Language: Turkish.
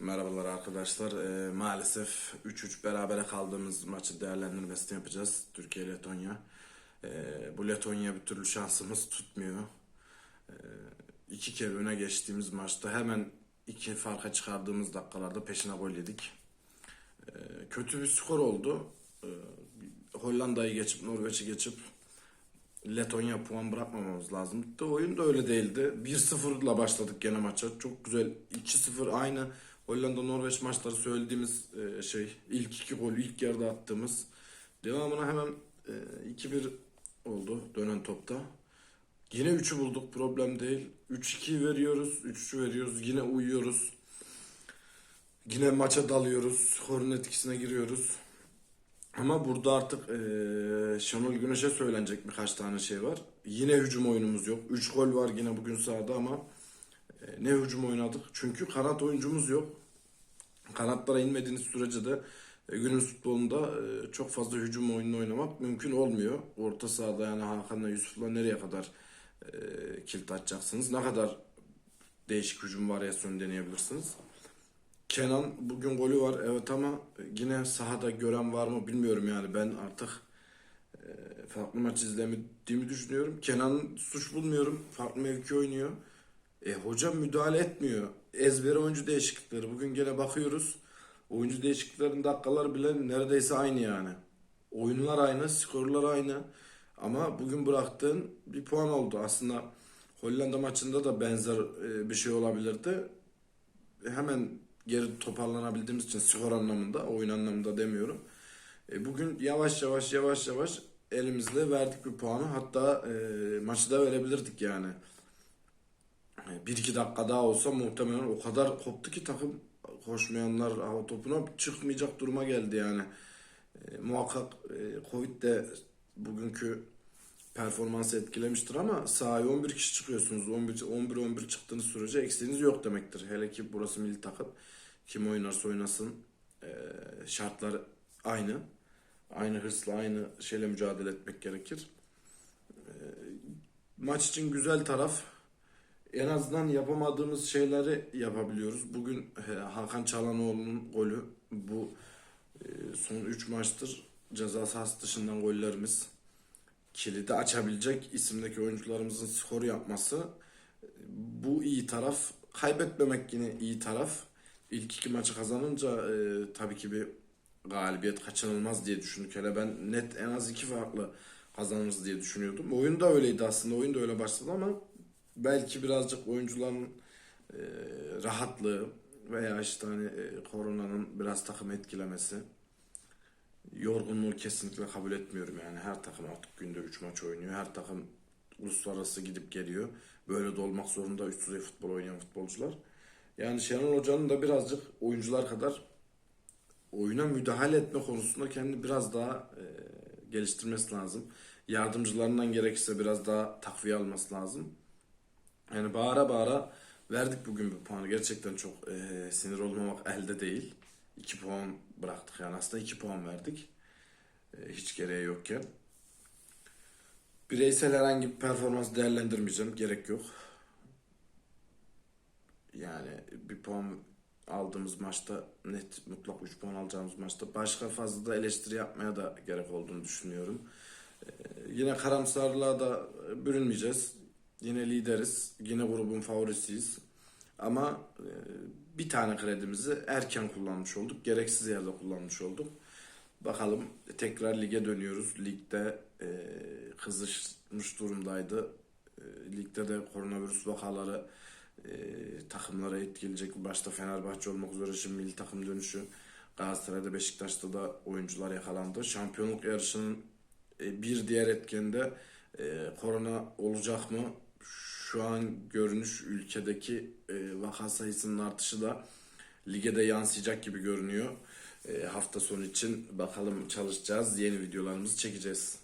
Merhabalar arkadaşlar. Ee, maalesef 3-3 berabere kaldığımız maçı değerlendirmesini yapacağız. Türkiye Letonya. Ee, bu Letonya bir türlü şansımız tutmuyor. Ee, iki kere öne geçtiğimiz maçta hemen iki farka çıkardığımız dakikalarda peşine gol yedik. Ee, kötü bir skor oldu. Ee, Hollanda'yı geçip Norveç'i geçip Letonya puan bırakmamamız lazımdı. Oyun da öyle değildi. 1-0'la başladık gene maça. Çok güzel. 2-0 aynı Hollanda Norveç maçları söylediğimiz e, şey. ilk iki gol ilk yarıda attığımız. Devamına hemen e, 2-1 oldu dönen topta. Yine 3'ü bulduk problem değil. 3-2 veriyoruz. 3-3 veriyoruz. Yine uyuyoruz. Yine maça dalıyoruz. Skorun etkisine giriyoruz. Ama burada artık Şenol Güneş'e söylenecek birkaç tane şey var. Yine hücum oyunumuz yok. 3 gol var yine bugün sahada ama e, ne hücum oynadık. Çünkü kanat oyuncumuz yok. Kanatlara inmediğiniz sürece de e, günümüz futbolunda e, çok fazla hücum oyununu oynamak mümkün olmuyor. Orta sahada yani Hakan'la Yusuf'la nereye kadar e, kilit açacaksınız? Ne kadar değişik hücum varyasyonu deneyebilirsiniz? Kenan bugün golü var evet ama yine sahada gören var mı bilmiyorum yani ben artık farklı maç izlemediğimi düşünüyorum. Kenan'ın suç bulmuyorum. Farklı mevki oynuyor. E, hocam müdahale etmiyor. Ezbere oyuncu değişiklikleri. Bugün gene bakıyoruz. Oyuncu değişikliklerin dakikaları bile neredeyse aynı yani. Oyunlar aynı, skorlar aynı. Ama bugün bıraktığın bir puan oldu. Aslında Hollanda maçında da benzer e, bir şey olabilirdi hemen geri toparlanabildiğimiz için skor anlamında, oyun anlamında demiyorum. E, bugün yavaş yavaş yavaş yavaş elimizle verdik bir puanı. Hatta e, maçı da verebilirdik yani. E, bir iki dakika daha olsa muhtemelen o kadar koptu ki takım koşmayanlar hava topuna çıkmayacak duruma geldi yani. E, muhakkak e, Covid de bugünkü performansı etkilemiştir ama sahaya 11 kişi çıkıyorsunuz. 11 11 11 çıktığınız sürece eksiğiniz yok demektir. Hele ki burası milli takım. Kim oynarsa oynasın e, şartlar aynı. Aynı hırsla aynı şeyle mücadele etmek gerekir. E, maç için güzel taraf en azından yapamadığımız şeyleri yapabiliyoruz. Bugün Hakan Çalhanoğlu'nun golü bu e, son 3 maçtır ceza sahası dışından gollerimiz kilidi açabilecek isimdeki oyuncularımızın skor yapması bu iyi taraf. Kaybetmemek yine iyi taraf. İlk iki maçı kazanınca e, tabii ki bir galibiyet kaçınılmaz diye düşündük. Hele ben net en az iki farklı kazanırız diye düşünüyordum. Oyun da öyleydi aslında. Oyun da öyle başladı ama belki birazcık oyuncuların e, rahatlığı veya işte hani e, koronanın biraz takım etkilemesi yorgunluğu kesinlikle kabul etmiyorum yani. Her takım artık günde 3 maç oynuyor. Her takım uluslararası gidip geliyor. Böyle de olmak zorunda üst düzey futbol oynayan futbolcular. Yani Şenol Hoca'nın da birazcık oyuncular kadar oyuna müdahale etme konusunda kendini biraz daha e, geliştirmesi lazım. Yardımcılarından gerekirse biraz daha takviye alması lazım. Yani bağıra bağıra verdik bugün bir puanı. Gerçekten çok e, sinir olmamak elde değil. 2 puan bıraktık yani aslında 2 puan verdik. E, hiç gereği yokken. Bireysel herhangi bir performans değerlendirmeyeceğim. Gerek yok. Yani bir puan aldığımız maçta net mutlak 3 puan alacağımız maçta başka fazla da eleştiri yapmaya da gerek olduğunu düşünüyorum. Ee, yine karamsarlığa da bürünmeyeceğiz. Yine lideriz. Yine grubun favorisiyiz. Ama e, bir tane kredimizi erken kullanmış olduk. Gereksiz yerde kullanmış olduk. Bakalım tekrar lige dönüyoruz. Ligde e, kızışmış durumdaydı. E, ligde de koronavirüs vakaları e, takımlara etkileyecek. Başta Fenerbahçe olmak üzere şimdi milli takım dönüşü. Galatasaray'da Beşiktaş'ta da oyuncular yakalandı. Şampiyonluk yarışının e, bir diğer etkende e, korona olacak mı? Şu an görünüş ülkedeki e, vaka sayısının artışı da lige de yansıyacak gibi görünüyor. E, hafta sonu için bakalım çalışacağız. Yeni videolarımızı çekeceğiz.